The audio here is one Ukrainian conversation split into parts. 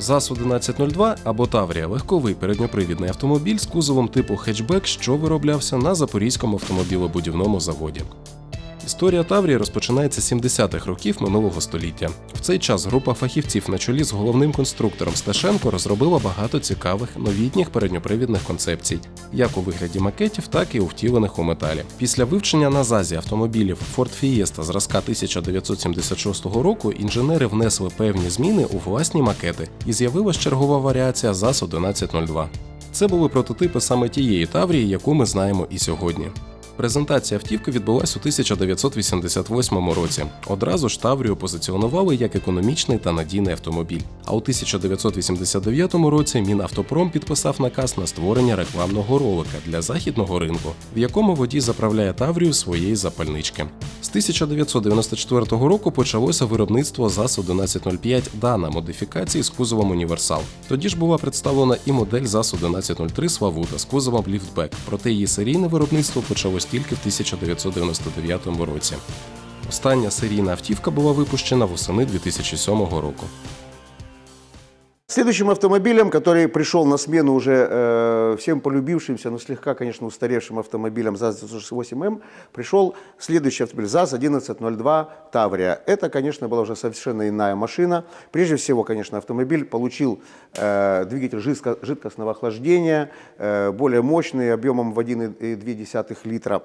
ЗАЗ-1102 або Таврія легковий передньопривідний автомобіль з кузовом типу хетчбек, що вироблявся на Запорізькому автомобілебудівному заводі. Історія Таврії розпочинається 70-х років минулого століття. В цей час група фахівців на чолі з головним конструктором Сташенко розробила багато цікавих новітніх передньопривідних концепцій, як у вигляді макетів, так і у втілених у металі. Після вивчення на ЗАЗі автомобілів Ford Fiesta зразка 1976 року інженери внесли певні зміни у власні макети, і з'явилась чергова варіація ЗАЗ 1102. Це були прототипи саме тієї Таврії, яку ми знаємо і сьогодні. Презентація автівки відбулась у 1988 році. Одразу ж Таврію позиціонували як економічний та надійний автомобіль. А у 1989 році Мінавтопром підписав наказ на створення рекламного ролика для західного ринку, в якому водій заправляє Таврію своєї запальнички. З 1994 року почалося виробництво ЗАЗ-1105 Дана модифікації з кузовом універсал. Тоді ж була представлена і модель ЗАЗ-1103 Славута з кузовом ліфтбек, проте її серійне виробництво почалось тільки в 1999 році. Остання серійна автівка була випущена восени 2007 року. Следующим автомобилем, который пришел на смену уже э, всем полюбившимся, но слегка, конечно, устаревшим автомобилем ЗАЗ-98М, пришел следующий автомобиль ЗАЗ-1102 Таврия. Это, конечно, была уже совершенно иная машина. Прежде всего, конечно, автомобиль получил э, двигатель жидко- жидкостного охлаждения, э, более мощный, объемом в 1,2 литра.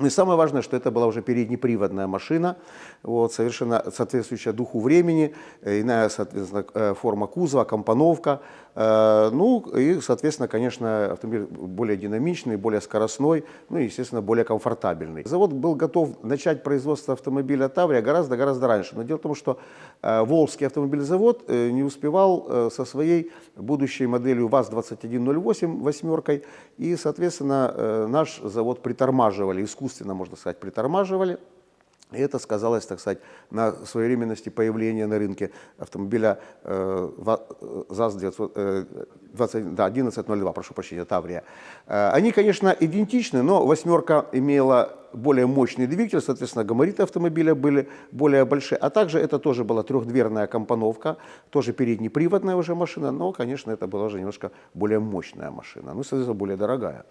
Ну и самое важное, что это была уже переднеприводная машина, вот, совершенно соответствующая духу времени, э, иная, соответственно, э, форма кузова, компоновка. Э, Ну и, соответственно, конечно, автомобиль более динамичный, более скоростной, ну и, естественно, более комфортабельный. Завод был готов начать производство автомобиля Таврия гораздо-гораздо раньше. Но дело в том, что э, Волжский автомобильзавод э, не успевал со своей будущей моделью ВАЗ-2108 восьмеркой. И, соответственно, наш завод притормаживали, искусственно, можно сказать, притормаживали. И это сказалось, так сказать, на своевременности появления на рынке автомобиля э, ва- э, ЗАЗ-900, э, 20, да, 1102, прошу прощения, Таврия. Э, Они, конечно, идентичны, но восьмерка имела более мощный двигатель, соответственно, габариты автомобиля были более большие. А также это тоже была трехдверная компоновка, тоже переднеприводная уже машина, но, конечно, это была уже немножко более мощная машина, ну, соответственно, более дорогая.